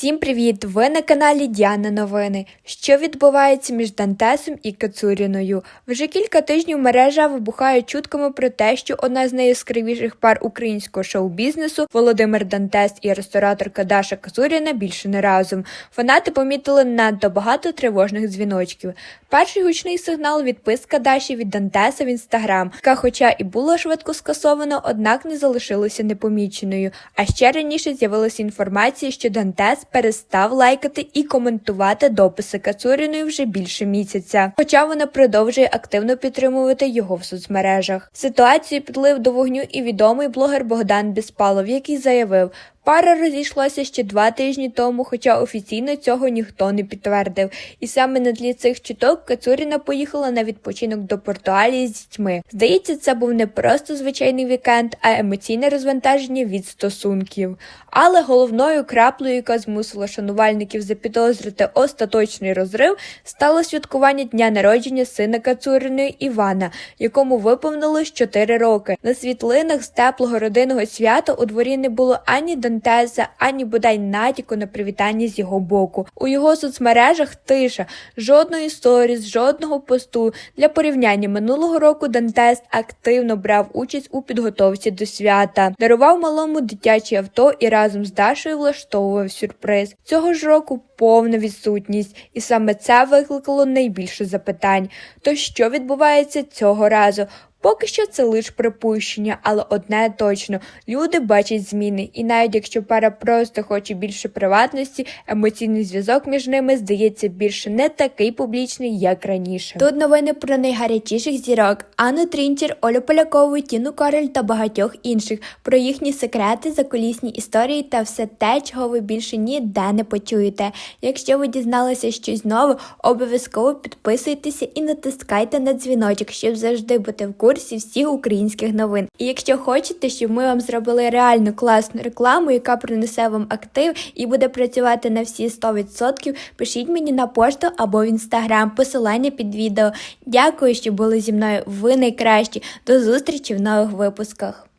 Всім привіт! Ви на каналі Діана Новини. Що відбувається між Дантесом і Кацуріною? Вже кілька тижнів мережа вибухає чутками про те, що одна з найяскравіших пар українського шоу-бізнесу Володимир Дантес і рестораторка Даша Кацуріна більше не разом. Фанати помітили надто багато тривожних дзвіночків. Перший гучний сигнал відписка Даші від Дантеса в інстаграм, яка, хоча і була швидко скасована, однак не залишилася непоміченою. А ще раніше з'явилася інформація, що Дантес перестав лайкати і коментувати дописи Кацуріної вже більше місяця, хоча вона продовжує активно підтримувати його в соцмережах. Ситуацію підлив до вогню і відомий блогер Богдан Біспалов, який заявив. Пара розійшлася ще два тижні тому, хоча офіційно цього ніхто не підтвердив. І саме на тлі цих чуток Кацуріна поїхала на відпочинок до Португалії з дітьми. Здається, це був не просто звичайний вікенд, а емоційне розвантаження від стосунків. Але головною краплею, яка змусила шанувальників запідозрити остаточний розрив, стало святкування дня народження сина Кацуриної Івана, якому виповнилось 4 роки. На світлинах з теплого родинного свята у дворі не було ані Дантеса, ані бодай натяку на привітання з його боку. У його соцмережах тиша, жодної сторіс, жодного посту. Для порівняння минулого року Дантес активно брав участь у підготовці до свята, дарував малому дитячі авто і разом з Дашою влаштовував сюрприз. Цього ж року повна відсутність, і саме це викликало найбільше запитань. То що відбувається цього разу? Поки що це лише припущення, але одне точно люди бачать зміни, і навіть якщо пара просто хоче більше приватності, емоційний зв'язок між ними здається більше не такий публічний, як раніше. Тут новини про найгарячіших зірок Анну Трінчер, Олю Полякову, Тіну Корель та багатьох інших, про їхні секрети, закулісні історії та все те, чого ви більше ніде не почуєте. Якщо ви дізналися щось нове, обов'язково підписуйтеся і натискайте на дзвіночок, щоб завжди бути в курсі всіх українських новин. І якщо хочете, щоб ми вам зробили реально класну рекламу, яка принесе вам актив і буде працювати на всі 100%, пишіть мені на пошту або в інстаграм, посилання під відео. Дякую, що були зі мною. Ви найкращі. До зустрічі в нових випусках.